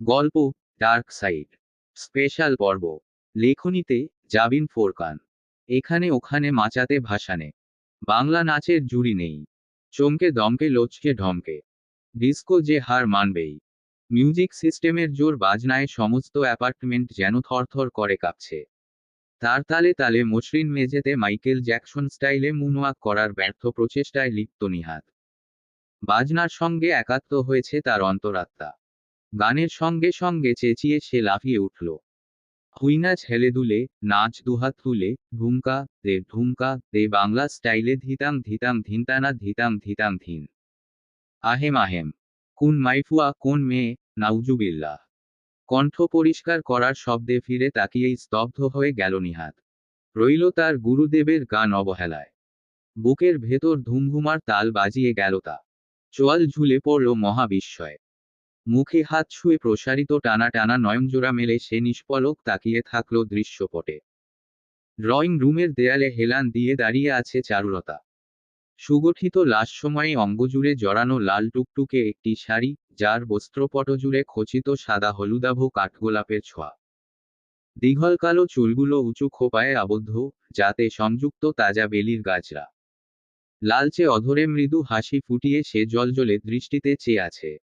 গল্প, dark side. Special পর্ব। লেখনীতে জাবিন ফোরকান। এখানে ওখানে মাচাতে ভাসানে বাংলা নাচের জুড়ি নেই। চমকে দমকে লচকে ঢমকে। ডিস্কো যে হার মানবেই। মিউজিক সিস্টেমের জোর বাজনায় সমস্ত অ্যাপার্টমেন্ট যেন থরথর করে কাঁপছে। তার তালে তালে মসৃণ মেঝেতে মাইকেল জ্যাকসন স্টাইলে মুনওয়াক করার ব্যর্থ প্রচেষ্টায় লিপ্ত নিহাত। বাজনার সঙ্গে একাত্ম হয়েছে তার অন্তরাত্মা। গানের সঙ্গে সঙ্গে চেঁচিয়ে সে লাফিয়ে উঠল। হুইনা ছেলে দুলে, নাচ দুহাত তুলে ঢুমকা দে ঢুমকা দে বাংলা স্টাইলে ধিতাং ধিতাং ধিনতানা ধিতাং ধিতাং ধিন। আহেম আহেম, কোন মাইফুয়া, কোন মেয়ে, নাউজুবিল্লাহ। কণ্ঠ পরিষ্কার করার শব্দে ফিরে তাকিয়েই স্তব্ধ হয়ে গেল নিহাত। রইল তার গুরুদেবের গান অবহেলায়। বুকের ভেতর ধুমধুমার তাল বাজিয়ে গেল তা। চোয়াল ঝুলে পড়ল মহাবিস্ময়। মুখে হাত ছুঁয়ে প্রসারিত টানা টানা নয়নজোড়া মেলে সে নিষ্পলক তাকিয়ে থাকল দৃশ্যপটে। ড্রয়িং রুমের দেয়ালে হেলান দিয়ে দাঁড়িয়ে আছে চারুলতা। সুগঠিত লাশ সময়ে অঙ্গজুড়ে জড়ানো লাল টুকটুকে একটি শাড়ি, যার বস্ত্রপট জুড়ে খচিত সাদা হলুদাভ কাঠগোলাপের ছোঁয়া। দীঘল কালো চুলগুলো উঁচু খোপায় আবদ্ধ, যাতে সংযুক্ত তাজা বেলির গাছরা। লালচে অধরে মৃদু হাসি ফুটিয়ে সে জলজলে দৃষ্টিতে চেয়ে আছে।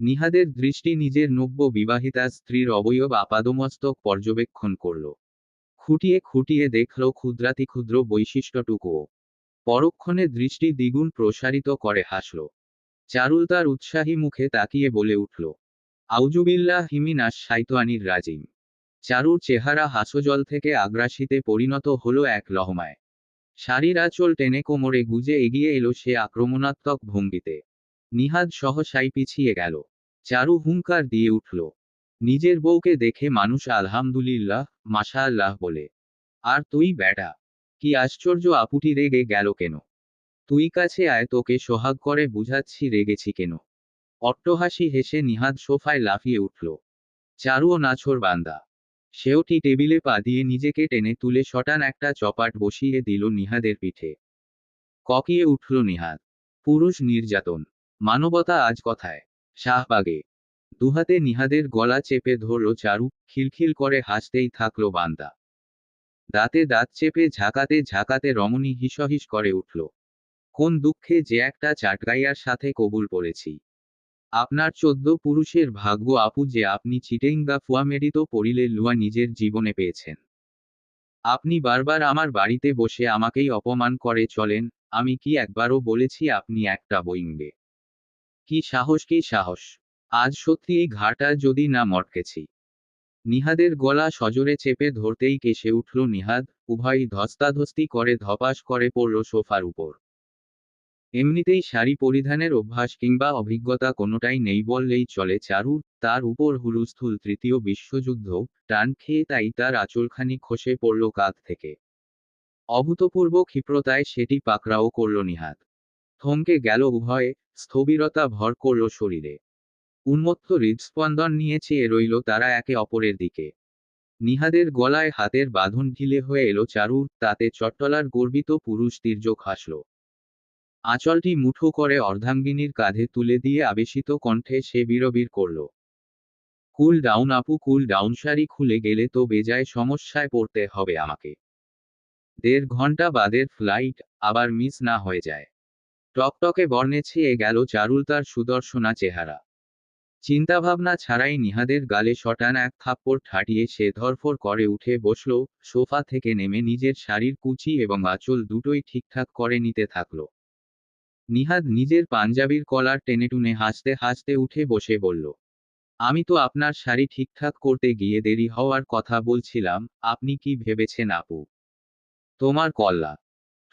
নিহাদের দৃষ্টি নিজের নব্য বিবাহিতা স্ত্রীর অবয়ব আপাদমস্তক পর্যবেক্ষণ করল। খুঁটিয়ে খুঁটিয়ে দেখল ক্ষুদ্রাতি ক্ষুদ্র বৈশিষ্ট্যটুকুও পরক্ষণে দৃষ্টি দ্বিগুণ প্রসারিত করে হাসল। চারুল তার উৎসাহী মুখে তাকিয়ে বলে উঠল, আউজুবিল্লাহ হিমিনাস সাইতোয়ানির রাজিম। চারুর চেহারা হাসজল থেকে আগ্রাসীতে পরিণত হলো এক লহমায় শাড়ির আঁচল টেনে কোমরে গুজে এগিয়ে এলো সে আক্রমণাত্মক ভঙ্গিতে। নিহাদ সহসাই পিছিয়ে গেল। চারু হুঙ্কার দিয়ে উঠল। নিজের বউকে দেখে মানুষ আলহামদুলিল্লাহ মাশা আল্লাহ বলে। আর তুই বেটা কি আশ্চর্য আপুটি রেগে গেল কেন? তুই কাছে আয়, তোকে সোহাগ করে বুঝাচ্ছি রেগেছি কেন? অট্টহাসি হেসে নিহাদ সোফায় লাফিয়ে উঠল। চারুও নাছর বান্দা সেওটি টেবিলে পা দিয়ে নিজেকে টেনে তুলে শটান একটা চপাট বসিয়ে দিল নিহাদের পিঠে। ককিয়ে উঠল নিহাদ, পুরুষ নির্যাতন। মানবতা আজ কথায়। শাহবাগে। দুহাতে নিহাদের গলা চেপে ধরল চারু, খিলখিল করে হাসতেই থাকল বান্দা। দাঁতে দাঁত চেপে ঝাঁকাতে ঝাঁকাতে রমণী হিসহিস করে উঠল। কোন দুঃখে যে একটা চাটগাইয়ার সাথে কবুল পড়েছি আপনার চোদ্দ পুরুষের ভাগ্য আপু যে আপনি চিটেঙ্গা ফুয়ামেডিত পড়িলে লুয়া নিজের জীবনে পেয়েছেন। আপনি বারবার আমার বাড়িতে বসে আমাকেই অপমান করে চলেন, আমি কি একবারও বলেছি আপনি একটা বইঙ্গে? কি সাহস কি সাহস। আজ সত্যি এই ঘাটা যদি না মটকেছি। নিহাদের গলা সজোরে চেপে ধরতেই কেসে উঠল নিহাদ, উভয়ই ধস্তাধস্তি করে ধপাস করে পড়ল সোফার উপর। এমনিতেই শাড়ি পরিধানের অভ্যাস কিংবা অভিজ্ঞতা কোনোটাই নেই বললেই চলে চারুর তার উপর হুলুস্থুল তৃতীয় বিশ্বযুদ্ধ, টান খেয়ে তাই তার আঁচলখানি খসে পড়ল কাঁধ থেকে। অভূতপূর্ব ক্ষিপ্রতায় সেটি পাকড়াও করল নিহাত থমকে গেল উভয়ে, স্থবিরতা ভর করল শরীরে। উন্মত্ত হৃদস্পন্দন নিয়ে চেয়ে রইল তারা একে অপরের দিকে। নিহাদের গলায় হাতের বাঁধন ঢিলে হয়ে এলো চারুর, তাতে চট্টলার গর্বিত পুরুষ তির্যক হাসল আঁচলটি মুঠো করে অর্ধাঙ্গিনীর কাঁধে তুলে দিয়ে আবেশিত কণ্ঠে সে বিরবির করল। কুল ডাউন আপু, কুল ডাউন শাড়ি খুলে গেলে তো বেজায় সমস্যায় পড়তে হবে আমাকে। দেড় ঘণ্টা বাদের ফ্লাইট, আবার মিস না হয়ে যায়। টকটকে বর্ণে ছেয়ে গেল চারুল তার সুদর্শনা চেহারা। চিন্তাভাবনা ছাড়াই নিহাদের গালে শটান এক থাপ্পড় ঠাটিয়ে সে ধরফর করে উঠে বসল, সোফা থেকে নেমে নিজের শাড়ির কুচি এবং আঁচল দুটোই ঠিকঠাক করে নিতে থাকল। নিহাদ নিজের পাঞ্জাবির কলার টেনে টুনে হাসতে হাসতে উঠে বসে বলল, আমি তো আপনার শাড়ি ঠিকঠাক করতে গিয়ে দেরি হওয়ার কথা বলছিলাম, আপনি কি ভেবেছেন আপু? তোমার কল্লা।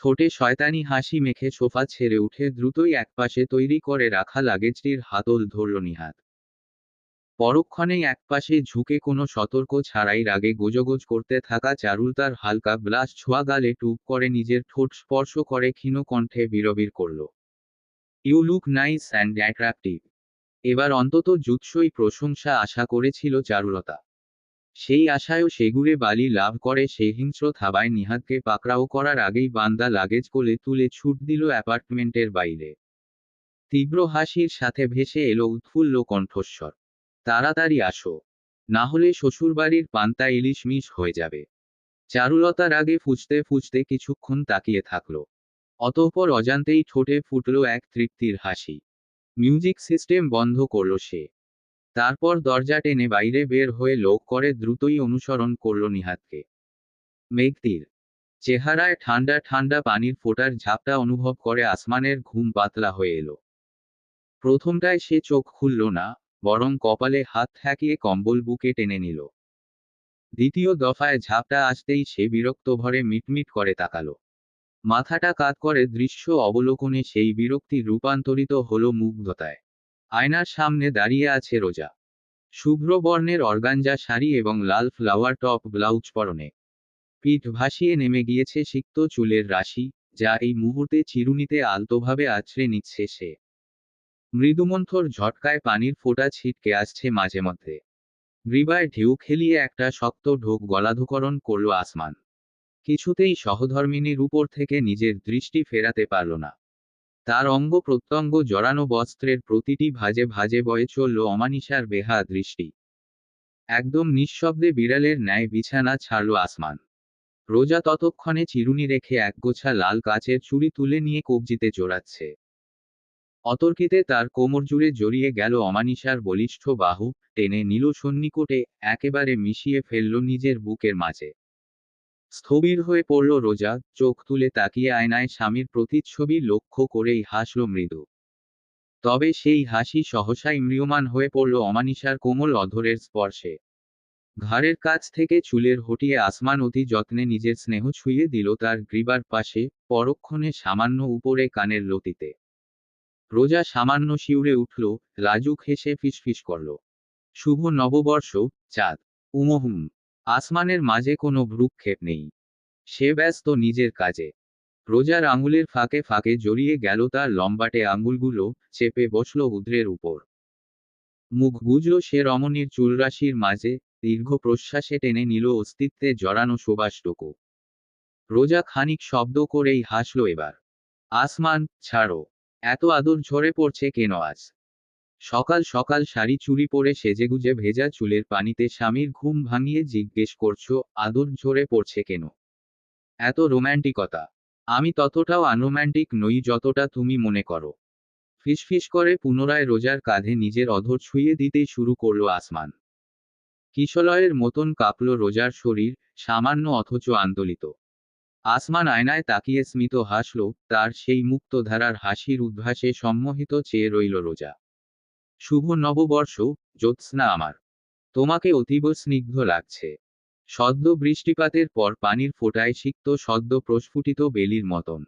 ঠোঁটে শয়তানি হাসি মেখে সোফা ছেড়ে উঠে দ্রুতই একপাশে তৈরি করে রাখা লাগেজটির হাতল ধরল নিহাত পরক্ষণেই একপাশে ঝুঁকে কোনো সতর্ক ছাড়াই রাগে গোজগোজ করতে থাকা চারুল তার হালকা ব্লাস ছোঁয়া গালে টুপ করে নিজের ঠোঁট স্পর্শ করে ক্ষীণ কণ্ঠে বিরবির করল। You look nice and attractive. এবার অন্তত জুৎসই প্রশংসা আশা করেছিল চারুলতা। সেই আশায়ও সেগুড়ে বালি লাভ করে সে হিংস্র থাবায় নিহাতকে পাকড়াও করার আগেই বান্দা লাগেজ কোলে তুলে ছুট দিল অ্যাপার্টমেন্টের বাইরে। তীব্র হাসির সাথে ভেসে এলো উৎফুল্ল কণ্ঠস্বর। তাড়াতাড়ি আসো। না হলে শ্বশুরবাড়ির পান্তা ইলিশ মিশ হয়ে যাবে। চারুলতার আগে ফুচতে ফুচতে কিছুক্ষণ তাকিয়ে থাকল। অতঃপর অজান্তেই ঠোঁটে ফুটল এক তৃপ্তির হাসি। মিউজিক সিস্টেম বন্ধ করল সে। তারপর দরজা টেনে বাইরে বের হয়ে লোক করে দ্রুতই অনুসরণ করল নিহাতকে। মেঘতির চেহারায় ঠান্ডা ঠান্ডা পানির ফোঁটার ঝাপটা অনুভব করে আসমানের ঘুম পাতলা হয়ে এলো। প্রথমটায় সে চোখ খুলল না, বরং কপালে হাত ঠেকিয়ে কম্বল বুকে টেনে নিল। দ্বিতীয় দফায় ঝাপটা আসতেই সে বিরক্ত ভরে মিটমিট করে তাকালো। মাথাটা কাত করে দৃশ্য অবলোকনে সেই বিরক্তি রূপান্তরিত হলো মুগ্ধতায়। আয়নার সামনে দাঁড়িয়ে আছে রোজা। শুভ্র বর্ণের অর্গাঞ্জা শাড়ি এবং লাল ফ্লাওয়ার টপ ব্লাউজ পরনে। পিঠ ভাসিয়ে নেমে গিয়েছে সিক্ত চুলের রাশি, যা এই মুহূর্তে চিরুনিতে আলতোভাবে আছড়ে নিচ্ছে সে। মৃদুমন্থর ঝটকায় পানির ফোঁটা ছিটকে আসছে মাঝে মধ্যে। গ্রীবায় ঢেউ খেলিয়ে একটা শক্ত ঢোক গলাধকরণ করল আসমান। কিছুতেই সহধর্মিনীর উপর থেকে নিজের দৃষ্টি ফেরাতে পারল না। তার অঙ্গ প্রত্যঙ্গ জড়ানো বস্ত্রের প্রতিটি ভাজে ভাজে বয়ে চলল অমানিসার বেহা দৃষ্টি। একদম নিঃশব্দে বিড়ালের ন্যায় বিছানা ছাড়ল আসমান। রোজা ততক্ষণে চিরুনি রেখে একগোছা লাল কাচের চুড়ি তুলে নিয়ে কবজিতে জোড়াচ্ছে অতর্কিতে তার কোমর জুড়ে জড়িয়ে গেল অমানিসার বলিষ্ঠ বাহু, টেনে নিল সন্নিকটে, একেবারে মিশিয়ে ফেলল নিজের বুকের মাঝে। স্থবির হয়ে পড়ল রোজা, চোখ তুলে তাকিয়ে আয়নায় স্বামীর প্রতিচ্ছবি লক্ষ্য করেই হাসল মৃদু। তবে সেই হাসি সহসাই ম্রিয়মান হয়ে পড়ল অমানিসার কোমল অধরের স্পর্শে। ঘাড়ের কাছ থেকে চুলের হটিয়ে আসমান অতি যত্নে নিজের স্নেহ ছুঁয়ে দিল তার গ্রীবার পাশে, পরক্ষণে সামান্য উপরে কানের লতিতে। রোজা সামান্য শিউরে উঠল, লাজুক হেসে ফিসফিস করল। শুভ নববর্ষ, চাঁদ। উমহুম আসমানের মাঝে কোনো ভ্রুক্ষেপ নেই। সে ব্যস্ত নিজের কাজে। রোজার আঙুলের ফাঁকে ফাঁকে জড়িয়ে গেল তার লম্বাটে আঙুলগুলো, চেপে বসল উদ্রের উপর। মুখ গুজল সে রমণীর চুলরাশির মাঝে, দীর্ঘ প্রশ্বাসে টেনে নিল অস্তিত্বে জড়ানো সুবাসটুকু। রোজা খানিক শব্দ করেই হাসল এবার। আসমান, ছাড়ো। এত আদর ঝরে পড়ছে কেন আজ? সকাল সকাল শাড়ি চুরি পরে সেজেগুজে ভেজা চুলের পানিতে স্বামীর ঘুম ভাঙিয়ে জিজ্ঞেস করছ, আদর ঝরে পড়ছে কেন? এত রোম্যান্টিকতা। আমি ততটাও আনরোম্যান্টিক নই যতটা তুমি মনে করো। ফিসফিস করে পুনরায় রোজার কাঁধে নিজের অধর ছুঁয়ে দিতেই শুরু করল আসমান। কিশলয়ের মতন কাঁপল রোজার শরীর, সামান্য অথচ আন্দোলিত। আসমান আয়নায় তাকিয়ে স্মিত হাসল, তার সেই মুক্তধারার হাসির উদ্ভাসে সম্মোহিত চেয়ে রইল রোজা। শুভ নববর্ষ, জ্যোৎস্না আমার। তোমাকে অতীব স্নিগ্ধ লাগছে। সদ্য বৃষ্টিপাতের পর পানির ফোঁটায় সিক্ত সদ্য প্রস্ফুটিত বেলির মতন।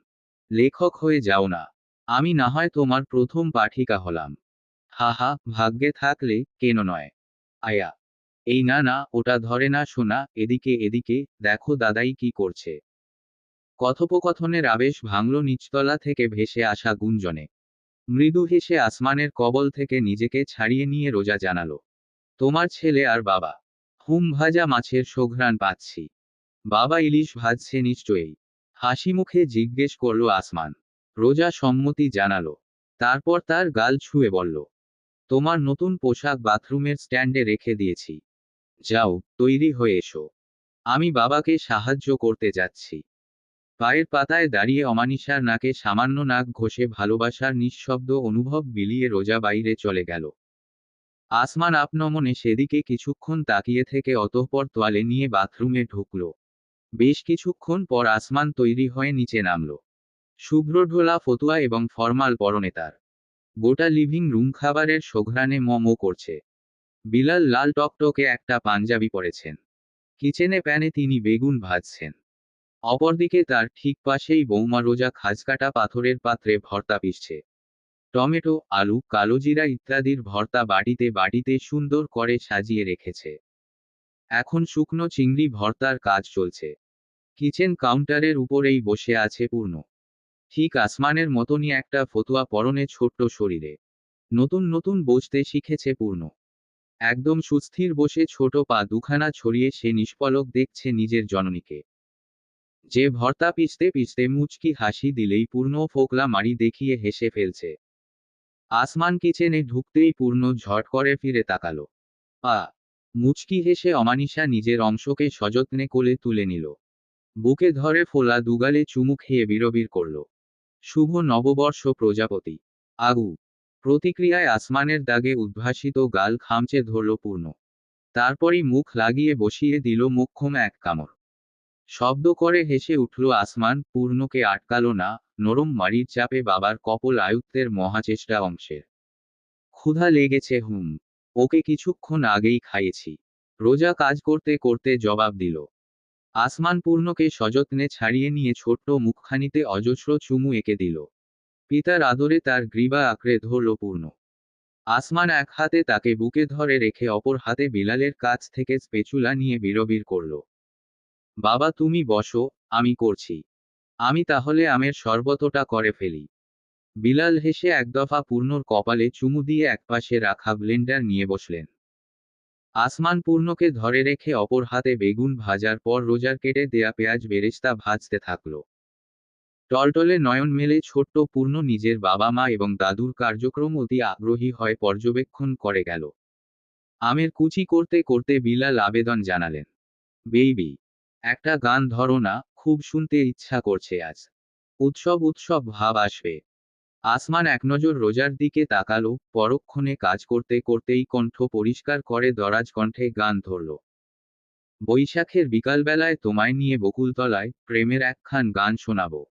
লেখক হয়ে যাও না। আমি না হয় তোমার প্রথম পাঠিকা হলাম। হা হা, ভাগ্যে থাকলে কেন নয়। আয়া, এই না না, ওটা ধরে না শোনা, এদিকে এদিকে, দেখো দাদাই কি করছে। কথোপকথনের আবেশ ভাঙল নিচতলা থেকে ভেসে আসা গুঞ্জনে। মৃদু হেসে আসমানের কবল থেকে নিজেকে ছাড়িয়ে নিয়ে রোজা জানালো। তোমার ছেলে আর বাবা। হুম ভাজা মাছের সোঘ্রাণ পাচ্ছি। বাবা ইলিশ ভাজছে নিশ্চয়ই। হাসি মুখে জিজ্ঞেস করল আসমান। রোজা সম্মতি জানালো। তারপর তার গাল ছুঁয়ে বলল, তোমার নতুন পোশাক বাথরুমের স্ট্যান্ডে রেখে দিয়েছি। যাও, তৈরি হয়ে এসো। আমি বাবাকে সাহায্য করতে যাচ্ছি। পায়ের পাতায় দাঁড়িয়ে অমানিসার নাকে সামান্য নাক ঘষে ভালোবাসার নিঃশব্দ অনুভব বিলিয়ে রোজা বাইরে চলে গেল। আসমান আপনমনে সেদিকে কিছুক্ষণ তাকিয়ে থেকে অতঃপর তোয়ালে নিয়ে বাথরুমে ঢুকল। বেশ কিছুক্ষণ পর আসমান তৈরি হয়ে নিচে নামল। শুভ্র ঢোলা ফতুয়া এবং ফরমাল পরনে তার। গোটা লিভিং রুম খাবারের সোঘ্রানে মমো করছে। বিলাল লাল টকটকে একটা পাঞ্জাবি পরেছেন। কিচেনে প্যানে তিনি বেগুন ভাজছেন। অপরদিকে তার ঠিক পাশেই বৌমা রোজা খাজকাটা পাথরের পাত্রে ভর্তা পিসছে টমেটো, আলু কালোজিরা ইত্যাদির ভর্তা বাটিতে বাটিতে সুন্দর করে সাজিয়ে রেখেছে। এখন শুকনো চিংড়ি ভর্তার কাজ চলছে। কিচেন কাউন্টারের উপরেই বসে আছে পূর্ণ। ঠিক আসমানের মতনই একটা ফতুয়া পরনে ছোট্ট শরীরে। নতুন নতুন বসতে শিখেছে পূর্ণ। একদম সুস্থির বসে ছোট পা দুখানা ছড়িয়ে সে নিষ্পলক দেখছে নিজের জননীকে। যে ভর্তা পিষতে পিষতে মুচকি হাসি দিলেই পূর্ণ ফোকলা মারি দেখিয়ে হেসে ফেলছে। আসমান কিচেনে ঢুকতেই পূর্ণ ঝট করে ফিরে তাকালো। পা, মুচকি হেসে অমানিসা নিজের অংশকে সযত্নে কোলে তুলে নিল। বুকে ধরে ফোলা দুগালে চুমু খেয়ে বিরবির করল। শুভ নববর্ষ প্রজাপতি। আগু, প্রতিক্রিয়ায় আসমানের দাগে উদ্ভাসিত গাল খামচে ধরল পূর্ণ। তারপরই মুখ লাগিয়ে বসিয়ে দিল মুখ্যম এক কামড়। শব্দ করে হেসে উঠল, আসমান, পূর্ণকে আটকালো না, নরম মারির চাপে বাবার কপল আয়ুত্বের মহাচেষ্টা অংশের। ক্ষুধা লেগেছে, হুম, ওকে কিছুক্ষণ আগেই খাইয়েছি। রোজা কাজ করতে করতে জবাব দিল। আসমান পূর্ণকে সযত্নে ছাড়িয়ে নিয়ে ছোট্ট মুখখানিতে অজস্র চুমু এঁকে দিল। পিতার আদরে তার গ্রীবা আঁকড়ে ধরল পূর্ণ। আসমান এক হাতে তাকে বুকে ধরে রেখে অপর হাতে বিলালের কাছ থেকে স্পেচুলা নিয়ে বিরবির করল। বাবা তুমি বসো, আমি করছি। আমি তাহলে আমের শরবতটা করে ফেলি। বিলাল হেসে এক দফা পূর্ণর কপালে চুমু দিয়ে একপাশে রাখা ব্লেন্ডার নিয়ে বসলেন। আসমান পূর্ণকে ধরে রেখে অপর হাতে বেগুন ভাজার পর রোজার কেটে দেয়া পেঁয়াজ বেরেস্তা ভাজতে থাকল। টলটলে নয়ন মেলে ছোট্ট পূর্ণ নিজের বাবা মা এবং দাদুর কার্যক্রম অতি আগ্রহী হয় পর্যবেক্ষণ করে গেল। আমের কুচি করতে করতে বিলাল আবেদন জানালেন বেইবি একটা গান ধরো না, খুব শুনতে ইচ্ছা করছে আজ। উৎসব উৎসব ভাব আসবে। আসমান এক নজর রোজার দিকে তাকালো, পরক্ষণে কাজ করতে করতেই কণ্ঠ পরিষ্কার করে দরাজ কণ্ঠে গান ধরল। বৈশাখের বিকালবেলায় তোমায় নিয়ে বকুলতলায় প্রেমের একখান গান শোনাবো।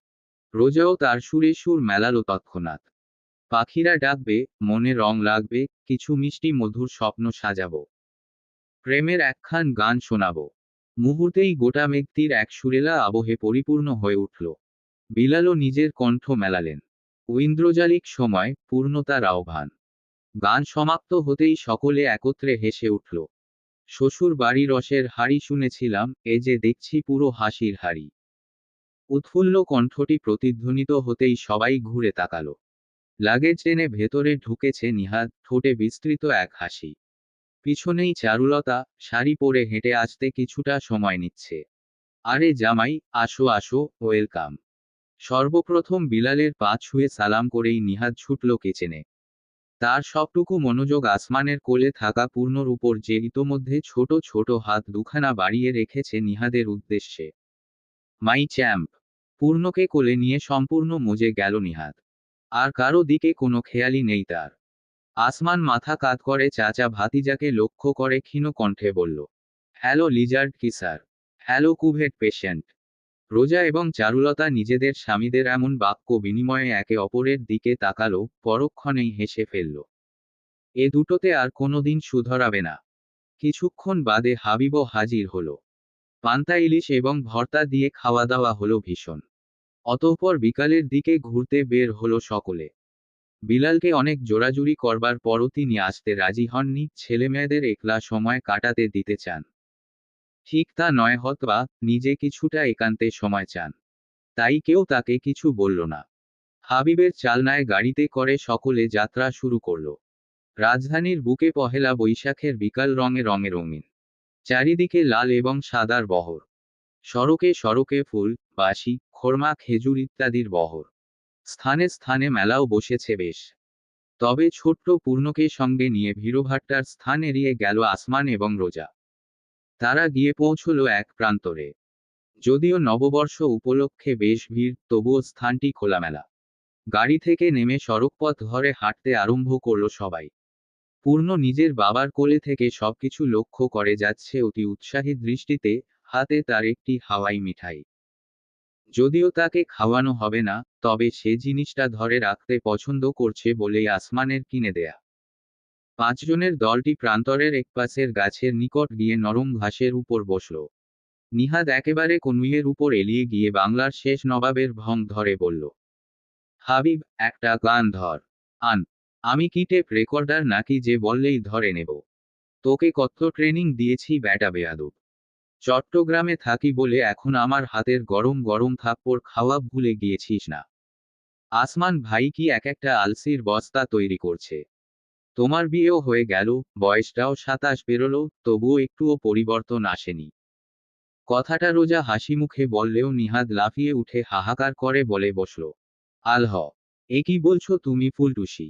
রোজাও তার সুরে সুর মেলালো তৎক্ষণাৎ। পাখিরা ডাকবে, মনে রং লাগবে, কিছু মিষ্টি মধুর স্বপ্ন সাজাবো। প্রেমের একখান গান শোনাবো। মুহূর্তেই গোটা ব্যক্তির এক সুরেলা আবহে পরিপূর্ণ হয়ে উঠল। বিলালও নিজের কণ্ঠ মেলালেন। ঐন্দ্রজালিক সময়, পূর্ণতার আহ্বান। গান সমাপ্ত হতেই সকলে একত্রে হেসে উঠল। শ্বশুর বাড়ি রসের হাড়ি শুনেছিলাম, এ যে দেখছি পুরো হাসির হাড়ি। উৎফুল্ল কণ্ঠটি প্রতিধ্বনিত হতেই সবাই ঘুরে তাকালো। লাগেজ টেনে ভেতরে ঢুকেছে নিহাত ঠোঁটে বিস্তৃত এক হাসি। পিছনেই চারুলতা শাড়ি পরে হেঁটে আসতে কিছুটা সময় নিচ্ছে। আরে জামাই, আসো আসো, ওয়েলকাম। সর্বপ্রথম বিলালের পা ছুঁয়ে সালাম করেই নিহাত ছুটল কিচেনে। তার সবটুকু মনোযোগ আসমানের কোলে থাকা পূর্ণর উপর যে ইতোমধ্যে ছোট ছোট হাত দুখানা বাড়িয়ে রেখেছে নিহাদের উদ্দেশ্যে। মাই চ্যাম্প, পূর্ণকে কোলে নিয়ে সম্পূর্ণ মজে গেল নিহাত আর কারও দিকে কোনো খেয়ালই নেই তার। আসমান মাথা কাত করে চাচা ভাতিজাকে লক্ষ্য করে ক্ষীণ কণ্ঠে বলল, হ্যালো লিজার্ড কিসার হ্যালো কুভেট পেশেন্ট। রোজা এবং চারুলতা নিজেদের স্বামীদের এমন বাক্য বিনিময়ে একে অপরের দিকে তাকালো, পরক্ষণেই হেসে ফেলল, এ দুটোতে আর কোনোদিন শুধরাবে না। কিছুক্ষণ বাদে হাবিবও হাজির হলো। পান্তা ইলিশ এবং ভর্তা দিয়ে খাওয়া দাওয়া হলো ভীষণ। অতঃপর বিকালের দিকে ঘুরতে বের হলো সকলে। বিলালকে অনেক জোরাজুরি করবার পরও তিনি আসতে রাজি হননি, ছেলেমেয়েদের একলা সময় কাটাতে দিতে চান। ঠিক তা নয় হতবা নিজে কিছুটা একান্তে সময় চান। তাই কেউ তাকে কিছু বলল না। হাবিবের চালনায় গাড়িতে করে সকলে যাত্রা শুরু করল। রাজধানীর বুকে পহেলা বৈশাখের বিকাল রঙে রঙে রঙিন। চারিদিকে লাল এবং সাদার বহর। সড়কে সড়কে ফুল, বাঁশি, খোরমা, খেজুর ইত্যাদির বহর। স্থানে স্থানে মেলাও বসেছে বেশ। তবে ছোট্ট পূর্ণকে সঙ্গে নিয়ে ভিড়ভাট্টার স্থান এড়িয়ে গেল আসমান এবং রোজা। তারা গিয়ে পৌঁছল এক প্রান্তরে। যদিও নববর্ষ উপলক্ষে বেশ ভিড়, তবুও স্থানটি খোলামেলা। গাড়ি থেকে নেমে সড়কপথ ধরে হাঁটতে আরম্ভ করল সবাই। পূর্ণ নিজের বাবার কোলে থেকে সবকিছু লক্ষ্য করে যাচ্ছে অতি উৎসাহী দৃষ্টিতে হাতে তার একটি হাওয়াই মিঠাই। যদিও তাকে খাওয়ানো হবে না, তবে সে জিনিসটা ধরে রাখতে পছন্দ করছে বলেই আসমানের কিনে দেয়া। পাঁচজনের দলটি প্রান্তরের একপাশের গাছের নিকট গিয়ে নরম ঘাসের উপর বসল। নিহাদ একেবারে কনুইয়ের উপর এলিয়ে গিয়ে বাংলার শেষ নবাবের ভং ধরে বলল, হাবিব, একটা গান ধর। আন, আমি কি টেপ রেকর্ডার নাকি যে বললেই ধরে নেব। তোকে কত ট্রেনিং দিয়েছি, ব্যাটা বেয়াদব। চট্টগ্রামে থাকি বলে এখন আমার হাতের গরম গরম থাপ্পড় খাওয়া ভুলে গিয়েছিস না। আসমান ভাই কি এক একটা আলসির বস্তা তৈরি করছে। তোমার বিয়েও হয়ে গেল, বয়সটাও সাতাশ বেরোলো তবুও একটুও পরিবর্তন আসেনি। কথাটা রোজা হাসি মুখে বললেও নিহাদ লাফিয়ে উঠে হাহাকার করে বলে বসল। আলহ, এ কি বলছো তুমি ফুলটুসি?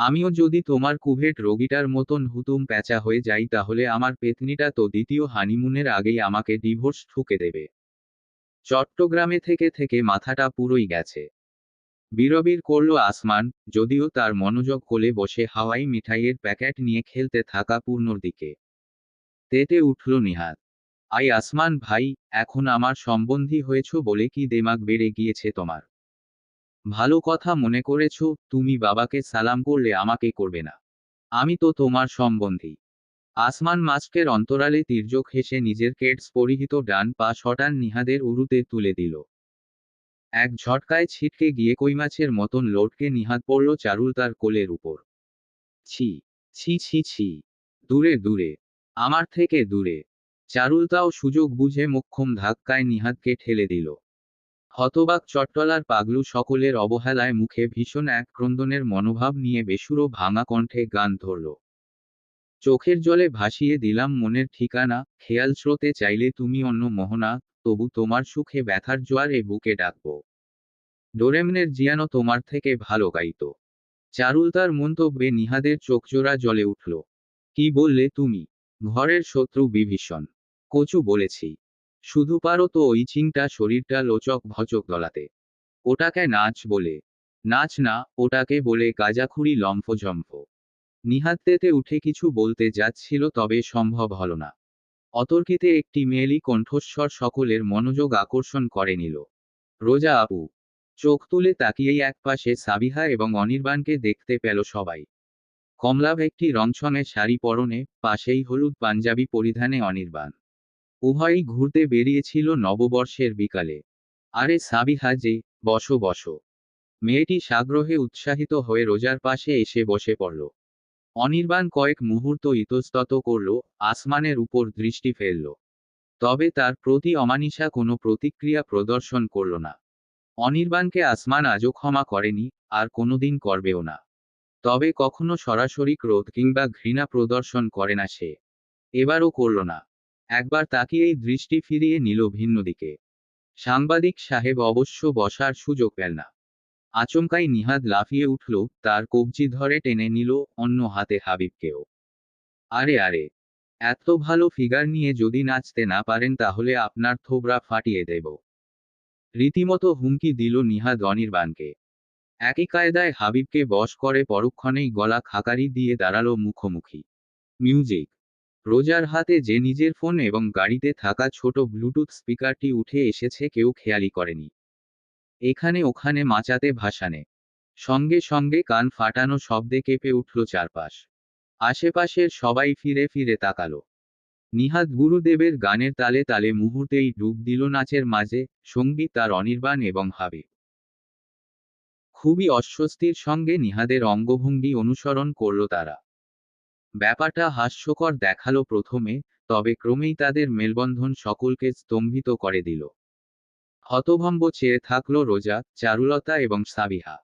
আমিও যদি তোমার কুভেট রোগীটার মতন হুতুম প্যাঁচা হয়ে যাই তাহলে আমার পেতনিটা তো দ্বিতীয় হানিমুনের আগেই আমাকে ডিভোর্স ঠুকে দেবে। চট্টগ্রামে থেকে থেকে মাথাটা পুরোই গেছে। বিরবির করল আসমান, যদিও তার মনোযোগ কোলে বসে হাওয়াই মিঠাইয়ের প্যাকেট নিয়ে খেলতে থাকা পূর্ণর দিকে। তেতে উঠল নিহাত আই আসমান ভাই, এখন আমার সম্বন্ধী হয়েছ বলে কি দেমাগ বেড়ে গিয়েছে তোমার? ভালো কথা মনে করেছ, তুমি বাবাকে সালাম করলে আমাকে করবে না। আমি তো তোমার সম্বন্ধী। আসমান মাস্কের অন্তরালে তির্যক হেসে নিজের কেটস পরিহিত ডান পা শটান নিহাদের উরুতে তুলে দিল। এক ঝটকায় ছিটকে গিয়ে কই মাছের মতন লটকে নিহাত পড়ল চারুল তার কোলের উপর। ছি ছি ছি ছি। দূরে দূরে। আমার থেকে দূরে। চারুলতাও সুযোগ বুঝে মোক্ষম ধাক্কায় নিহাতকে ঠেলে দিল। হতবাক চট্টলার পাগলু সকলের অবহেলায় মুখে ভীষণ এক ক্রন্দনের মনোভাব নিয়ে বেসুরো ভাঙা কণ্ঠে গান ধরল। চোখের জলে ভাসিয়ে দিলাম মনের ঠিকানা, খেয়াল স্রোতে চাইলে তুমি অন্য মোহনা, তবু তোমার সুখে ব্যথার জোয়ারে বুকে ডাকব। ডোরেমনের জিয়ানো তোমার থেকে ভালো গাইত। চারুল তার মন্তব্যে নিহাদের চোখজোড়া জলে উঠল। কি বললে তুমি? ঘরের শত্রু বিভীষণ। কচু বলেছি। শুধু পারো তো ওই চিংটা শরীরটা লোচক ভচক দলাতে ওটাকে নাচ বলে। নাচ না, ওটাকে বলে গাজাখুরি লম্ফঝম্ফ। নিহাত্তেতে উঠে কিছু বলতে যাচ্ছিল তবে সম্ভব হল না। অতর্কিতে একটি মেয়েলি কণ্ঠস্বর সকলের মনোযোগ আকর্ষণ করে নিল। রোজা আপু, চোখ তুলে তাকিয়েই একপাশে সাবিহা এবং অনির্বাণকে দেখতে পেল সবাই। কমলাভ একটি রংছনে শাড়ি পরনে পাশেই হলুদ পাঞ্জাবি পরিধানে অনির্বাণ। উভয়ই ঘুরতে বেরিয়েছিল নববর্ষের বিকালে। আরে সাবিহা যে বসো বসো। মেয়েটি সাগ্রহে উৎসাহিত হয়ে রোজার পাশে এসে বসে পড়ল। অনির্বাণ কয়েক মুহূর্ত ইতস্তত করল, আসমানের উপর দৃষ্টি ফেলল। তবে তার প্রতি অমানিসা কোনো প্রতিক্রিয়া প্রদর্শন করল না। অনির্বাণকে আসমান আজও ক্ষমা করেনি, আর কোনোদিন করবেও না। তবে কখনো সরাসরি ক্রোধ কিংবা ঘৃণা প্রদর্শন করে না সে। এবারও করল না। একবার তাকিয়েই দৃষ্টি ফিরিয়ে নিল ভিন্ন দিকে। সাংবাদিক সাহেব অবশ্য বসার সুযোগ পেল না। আচমকাই নিহাদ লাফিয়ে উঠল, তার কবজি ধরে টেনে নিল অন্য হাতে হাবিবকেও। আরে আরে, এত ভালো ফিগার নিয়ে যদি নাচতে না পারেন তাহলে আপনার থোবরা ফাটিয়ে দেব। রীতিমতো হুমকি দিল নিহাদ অনির্বাণকে। একই কায়দায় হাবিবকে বশ করে পরক্ষণেই গলা খাকারি দিয়ে দাঁড়াল মুখোমুখি। মিউজিক। রোজার হাতে যে নিজের ফোন এবং গাড়িতে থাকা ছোট ব্লুটুথ স্পিকারটি উঠে এসেছে, কেউ খেয়ালি করেনি। এখানে ওখানে মাচাতে ভাসানে সঙ্গে সঙ্গে কান ফাটানো শব্দে কেঁপে উঠল চারপাশ। আশেপাশের সবাই ফিরে ফিরে তাকালো। নিহাত গুরুদেবের গানের তালে তালে মুহূর্তেই ডুব দিল নাচের মাঝে, সংগীত তার অনির্বাণ এবং হাবে। খুবই অস্বস্তির সঙ্গে নিহাদের অঙ্গভঙ্গি অনুসরণ করল তারা। ব্যাপারটা হাস্যকর দেখাল প্রথমে, তবে ক্রমেই তাদের মেলবন্ধন সকলকে স্তম্ভিত করে দিল। হতভম্ব চেয়ে থাকল রোজা, চারুলতা এবং সাবিহা।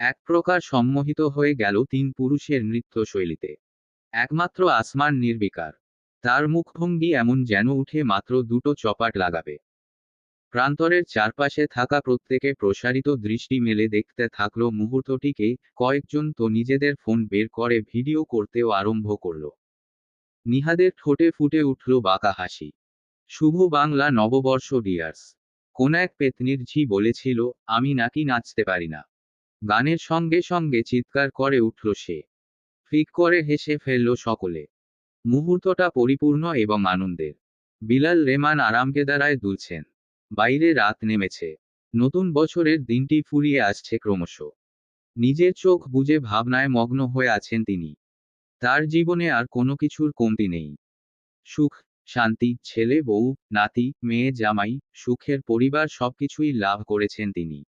এক প্রকার সম্মোহিত হয়ে গেল তিন পুরুষের নৃত্যশৈলীতে। একমাত্র আসমান নির্বিকার। তার মুখভঙ্গি এমন যেন উঠে মাত্র দুটো চপাট লাগাবে। প্রান্তরের চারপাশে থাকা প্রত্যেকে প্রসারিত দৃষ্টি মেলে দেখতে থাকল মুহূর্তটিকে, কয়েকজন তো নিজেদের ফোন বের করে ভিডিও করতেও আরম্ভ করল। নিহাদের ঠোঁটে ফুটে উঠল বাঁকা হাসি। শুভ বাংলা নববর্ষ ডিয়ার্স কোন এক পেতনির ঝি বলেছিল, আমি নাকি নাচতে পারি না। গানের সঙ্গে সঙ্গে চিৎকার করে উঠল সে। ফিক করে হেসে ফেলল সকলে। মুহূর্তটা পরিপূর্ণ এবং আনন্দের। বিলাল রেমান আরামকেদারায় দুলছেন। বাইরে রাত নেমেছে। নতুন বছরের দিনটি ফুরিয়ে আসছে ক্রমশ। নিজের চোখ বুঝে ভাবনায় মগ্ন হয়ে আছেন তিনি। তার জীবনে আর কোনো কিছুর কমতি নেই। সুখ, শান্তি, ছেলে, বউ, নাতি, মেয়ে, জামাই, সুখের পরিবার সবকিছুই লাভ করেছেন তিনি।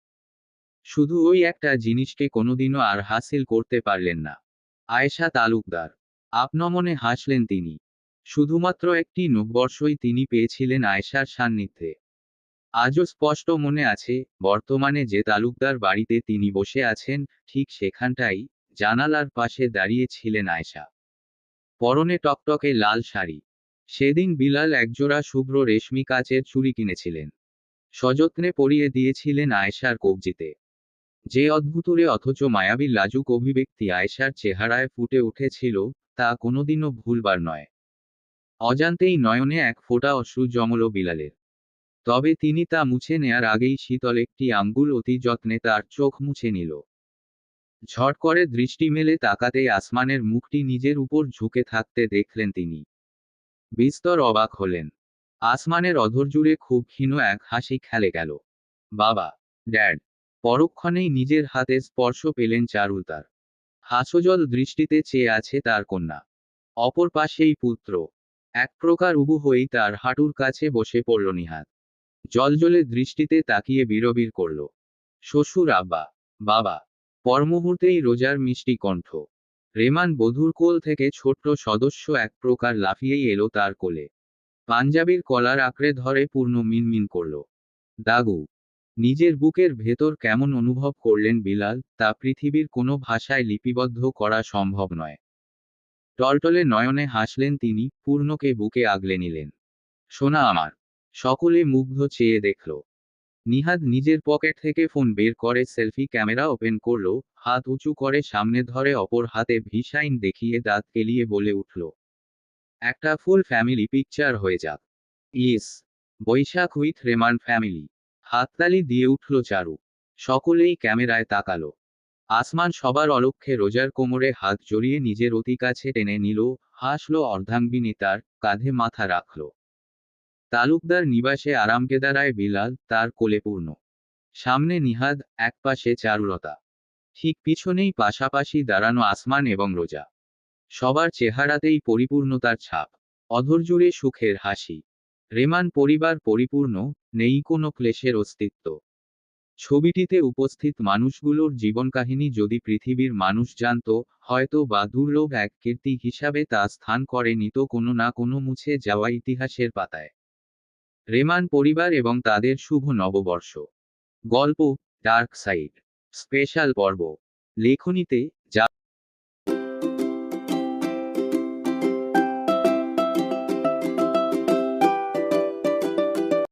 শুধু ওই একটা জিনিসকে কোনোদিনও আর হাসিল করতে পারলেন না। আয়েশা তালুকদার, আপনমনে হাসলেন তিনি। শুধুমাত্র একটি নববর্ষই তিনি পেয়েছিলেন আয়েশার সান্নিধ্যে। আজও স্পষ্ট মনে আছে, বর্তমানে যে তালুকদার বাড়িতে তিনি বসে আছেন, ঠিক সেখানটাই, জানালার পাশে দাঁড়িয়ে ছিলেন আয়েশা। পরনে টকটকে লাল শাড়ি। সেদিন বিলাল একজোড়া শুভ্র রেশমি কাচের চুরি কিনেছিলেন। সযত্নে পরিয়ে দিয়েছিলেন আয়েশার কবজিতে। যে অদ্ভুতুরে অথচ মায়াবী লাজুক অভিব্যক্তি আয়েশার চেহারায় ফুটে উঠেছিল, তা কোনোদিনও ভুলবার নয়। অজান্তেই নয়নে এক ফোঁটা অশ্রু জমল বিলালের। তবে তিনি তা মুছে নেয়ার আগেই শীতল একটি আঙ্গুল অতি যত্নে তার চোখ মুছে নিল। ঝট করে দৃষ্টি মেলে তাকাতেই আসমানের মুখটি নিজের উপর ঝুঁকে থাকতে দেখলেন তিনি। বিস্তর অবাক হলেন। আসমানের অধর জুড়ে খুব ক্ষীণ এক হাসি খেলে গেল। বাবা, ড্যাড, পরক্ষণেই নিজের হাতে স্পর্শ পেলেন চারুল তার। হাসজল দৃষ্টিতে চেয়ে আছে তার কন্যা। অপর পাশেই পুত্র। এক প্রকার উবু হয়েই তার হাঁটুর কাছে বসে পড়ল নিহাত। জলজলে দৃষ্টিতে তাকিয়ে বিরবির করল, শ্বশুর আব্বা, বাবা, পরমুহূর্তেই রোজার মিষ্টি কণ্ঠ। রেমান বধুর কোল থেকে ছোট্ট সদস্য এক প্রকার লাফিয়েই এলো তার কোলে। পাঞ্জাবির কলার আঁকড়ে ধরে পূর্ণ মিনমিন করল, দাগু, নিজের বুকের ভেতর কেমন অনুভব করলেন বিলাল, তা পৃথিবীর কোনো ভাষায় লিপিবদ্ধ করা সম্ভব নয়। টলটলে নয়নে হাসলেন তিনি, পূর্ণকে বুকে আগলে নিলেন, সোনা আমার সকলে মুগ্ধ চেয়ে দেখল। নিহাদ নিজের পকেট থেকে ফোন বের করে, সেলফি ক্যামেরা ওপেন করল, হাত উঁচু করে সামনে ধরে অপর হাতে ভিসাইন দেখিয়ে দাঁত কেলিয়ে বলে উঠল, একটা ফুল ফ্যামিলি পিকচার হয়ে যাক। ইস বৈশাখ উইথ রেমান ফ্যামিলি। হাততালি দিয়ে উঠল চারু। সকলেই ক্যামেরায় তাকালো। আসমান সবার অলক্ষ্যে রোজার কোমরে হাত জড়িয়ে নিজের অতি কাছে টেনে নিল, হাসলো অর্ধাঙ্গিনী তার কাঁধে মাথা রাখল। তালুকদার নিবাসে আরামকেদারায় বিলাল তার কোলে পূর্ণ। সামনে নিহাদ একপাশে চারুলতা। ঠিক পিছনেই পাশাপাশি দাঁড়ানো আসমান এবং রোজা। সবার চেহারাতেই পরিপূর্ণতার ছাপ। অধৈর্যুরে সুখের হাসি। রেমান পরিবার পরিপূর্ণ, নেই কোনো ক্লেশের অস্তিত্ব। ছবিটিতে উপস্থিত মানুষগুলোর জীবনকাহিনী যদি পৃথিবীর মানুষ জানত, হয়তো বা দুর্লভ এক কীর্তি হিসাবে তা স্থান করে নিত কোনো না কোনো মুছে যাওয়া ইতিহাসের পাতায়। রেমান পরিবার এবং তাদের শুভ নববর্ষ। গল্প ডার্ক সাইড। স্পেশাল পর্ব। লেখনীতে